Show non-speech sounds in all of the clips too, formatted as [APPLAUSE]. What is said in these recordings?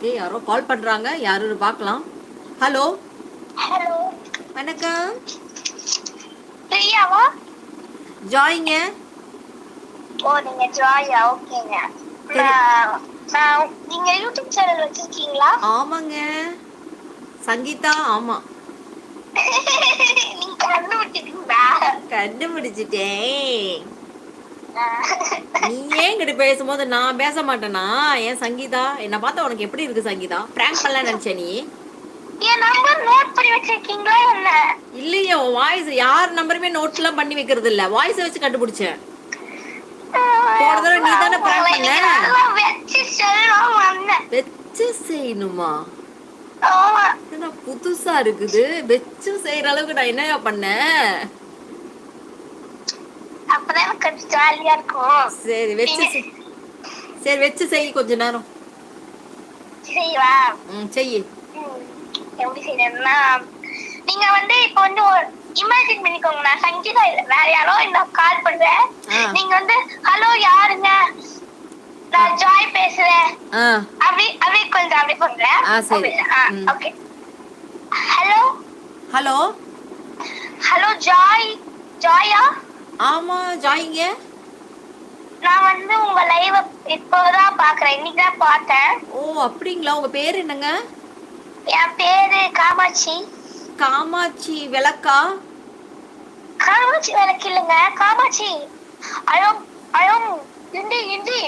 Okay யாரோ கால் பண்றாங்க. யாருன்னு பார்க்கலாம் ஹலோ ஹலோ வணக்கம். பிரியாவா? ஜாயிங்க. ஓ நீங்க ஜாயா? ஓகேங்க. நீங்க யூடியூப் சேனல் வச்சிருக்கீங்களா? ஆமாங்க. சங்கீதா ஆமா. [LAUGHS] நீங்க கண்டுபிடிச்சிட்டீங்களா? கண்டுபிடிச்சிட்டேன். நீ ஏன் கிட்ட பேசும்போது நான் பேச மாட்டேனா ஏன் சங்கீதா? என்ன பார்த்தா உனக்கு எப்படி இருக்கு சங்கீதா? பிராங்க் பண்ணலாம் நினைச்ச நீ. என் நம்பர் நோட் பண்ணி வச்சிருக்கீங்களா என்ன? இல்லையே உன் வாய்ஸ் யார் நம்பருமே நோட்லாம் பண்ணி வைக்கிறது இல்ல வாய்ஸ் வச்சு கண்டுபிடிச்சேன். போன தடவை நீ தானே prank பண்ண? வச்சு செய்யணுமா? என்ன புதுசா இருக்குது? வச்சு செய்யற அளவுக்கு நான் என்னயா பண்ணேன்? அப்பதான் கொஞ்சம் ஜாலியா இருக்கும். சரி வச்சு செய். சரி வச்சு செய் கொஞ்ச நேரம். சரிவா ம் செய்யு. ம், எப்படி செய்யணும்னா நீங்க வந்து இப்போ வந்து இமேஜின் பண்ணிக்கோங்க. நான் சங்கீதா இல்ல வேற யாரோ இந்த கால் பண்றேன். நீங்க வந்து ஹலோ யாருங்க? நான் ஜாய் பேசுறேன். அப்படி அப்படி கொஞ்சம் அப்படி பண்றேன் ஆ, சரி. ம். Okay hello hello hello Joy ஜாயா ஆமா ஜாயிங்க நான் வந்து உங்க லைவ் இப்போதான் பாக்குறேன் இன்னைக்கு தான் பார்த்தேன் ஓ அப்படிங்களா உங்க பேர் என்னங்க என் பேரு காமாட்சி காமாட்சி விளக்கா காமாட்சி விளக்கு இல்லைங்க காமாட்சி அயம் அயம் ஹிந்தி ஹிந்தி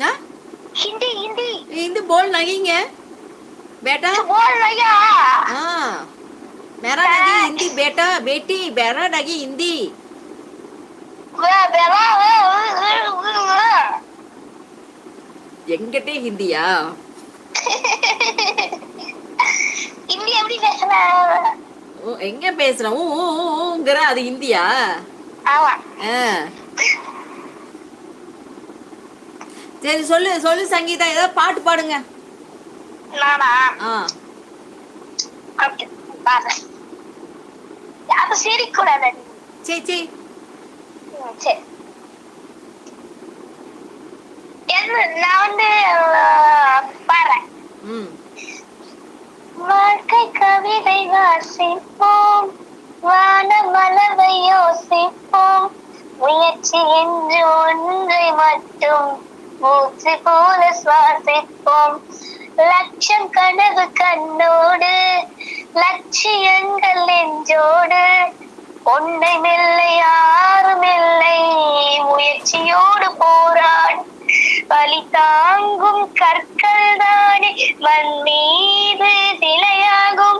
ஆ? हिंदी हिंदी இந்த बोल नहीं है बेटा बोल भैया हाँ मेरा नहीं हिंदी बेटा बेटी मेरा नहीं हिंदी वे- बेवा- वे- वे- वे- वे- वे। எங்கிட்டே ஹிந்தியா हिंदी எப்படி பேசுற ஓ, எங்க பேசுறேன் ஊ ஊ, ஊ, ஊங்கிற அது ஹிந்தியா ஆமா ஆ. சரி சொல்லு சொல்லு சங்கீதா ஏதாவது பாட்டு பாடுங்க நானா ஆ ஓகே பாரு யாரும் சிரிக்க கூடாது சரி என்ன நான் வந்து பாடுறேன் வாழ்க்கை கவிதை வாசிப்போம் வான மலரை யோசிப்போம் முயற்சி என்று ஒன்றை மட்டும் மூச்சு போல சுவாசிப்போம் லட்சம் கனவு கண்ணோடு லட்சியங்கள் நெஞ்சோடு ஒன்றை மெல்லை யாரும் இல்லை. முயற்சியோடு போராடு வலி தாங்கும் கற்கள் தானே மண் மீது சிலையாகும்.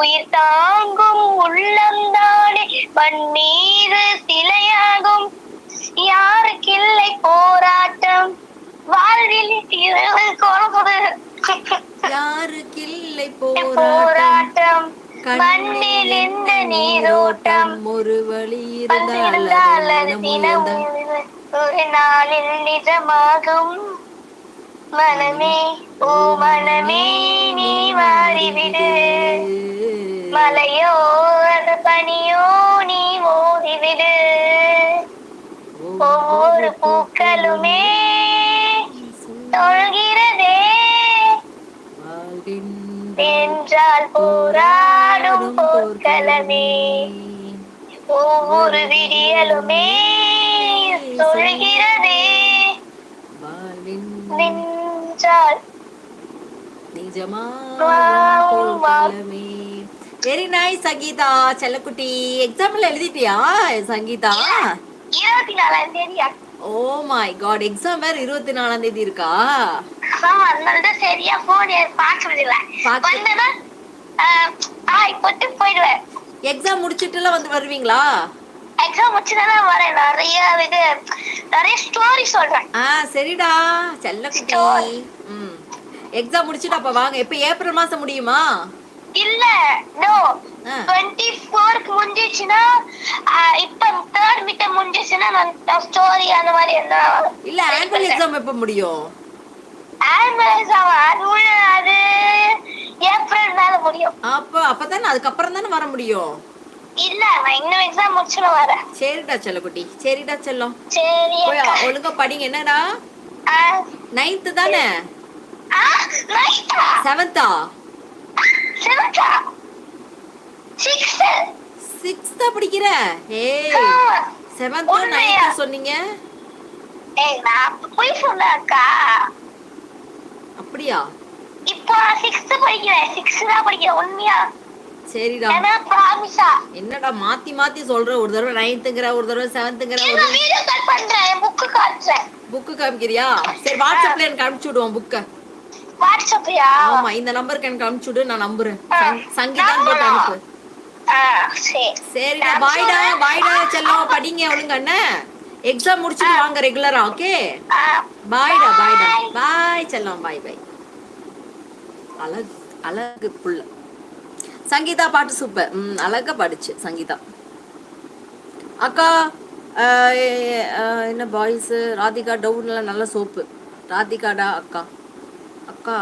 உயிர் தாங்கும் உள்ளம் தானே மண் மீது சிலையாகும். யாருக்கில்லை போராட்டம்? வாழ்வில் இரவு கொள்வது. யாருக்கு இல்லை போராட்டம்? போராட்டம் கண்ணில் மண்ணில் இந்த நீரோட்டம்? ஒரு வழி இருந்தால் அது அது தினம் தினம் உயர்ந்தால். ஒரு நாளில் நிஜமாகும். மனமே ஓ மனமே நீ மாறிவிடு. மலையோ அது பனியோ நீ மோதிவிடு. ஒவ்வொரு பூக்களுமே தொழுகிறதே என்றால் போராடும் போர்க்களமே. ஒவ்வொரு விடியலுமே சொல்கிறதே. நின்றால் வெரி நைஸ் சங்கீதா. செல்லக்குட்டி எக்ஸாம்ல எழுதிட்டியா சங்கீதா? இருபத்தி நாலாம் தேதியா ஓ மை காட் எக்ஸாம் வேற இருபத்தி நாலாம் தேதி இருக்கா? ஆமா அதனால தான் சரியா போன் பாக்கு- வந்தனா ஆய் போட்டு போயிடுவேன். எக்ஸாம் முடிச்சிட்டுலாம் வந்து வருவீங்களா? எக்ஸாம் முடிச்சுதான் வரேன். நிறைய இது நிறைய ஸ்டோரி சொல்றேன். ஆ சரிடா. செல்லக்குட்டி Story. ம். எக்ஸாம் முடிச்சிட்டு அப்ப வாங்க. எப்ப ஏப்ரல் மாசம் முடியுமா? இல்ல நோ. டுவெண்ட்டி ஃபோருக்கு முடிஞ்சிச்சுன்னா இப்ப தேர்ட் மிட்ட முடிஞ்சிச்சுன்னா நான் ஸ்டோரி அந்த மாதிரி என்ன இல்ல ஆனுவல் எக்ஸாம் எப்ப முடியும்? அப்ப அப்பதானே அதுக்கப்புறம் தானே வர முடியும்? இல்ல நான் இன்னும் எக்ஸாம் வரேன். சரிடா செல்லக்குட்டி சரிடா செல்லம். சரி அக்கா. ஒழுங்கா படிங்க என்னடா? ஆ, நைன்த்து தானே? செவன்த்தா செவன்த்தா சிக்ஸ் சிக்ஸ்த்தா படிக்கிற? ஏய் சொன்னீங்க? ஏய் நான் போய் சொன்னேன்க்கா அப்படியா? இப்போ சிக்ஸ்த் படிக்கிறேன். சிக்ஸ் தான் படிக்கிறேன். உண்மையா? சரிடா. ப்ராமிஸா என்னடா மாத்தி மாத்தி சொல்ற? ஒரு தடவை நைன்த்துங்கிற ஒரு தடவை செவன்த்துங்கிற ஒரு வீடியோ கால் பண்றேன். புக்கு காட்டுறேன். புக்கு காமிக்கிறியா? சரி வாட்ஸ்அப்ல எனக்கு அனுப்பிச்சு விடுவோம் புக்கை வாட்ஸ்அப்யா ஆமா இந்த நம்பருக்கு எனக்கு அனுப்பிச்சு விடு. நான் நம்புறேன். சங்- சங்கீதான் போட்டு அனுப்பு. சரிடா பாய்டா பாய்டா செல்லம். படிங்க ஒழுங்க அண்ணன் எக்ஸாம் முடிச்சுட்டு வாங்க ரெகுலரா ஓகே பாய்டா பாய்டா. பாய் செல்லம் பாய் பாய் அழகு அழகு புள்ள சங்கீதா பாட்டு சூப்பர் ம் அழகா பாடுச்சு சங்கீதா. அக்கா என்ன பாய்ஸ் ராதிகா டவுன்ல நல்ல சோப்பு. ராதிகாடா அக்கா. அக்கா.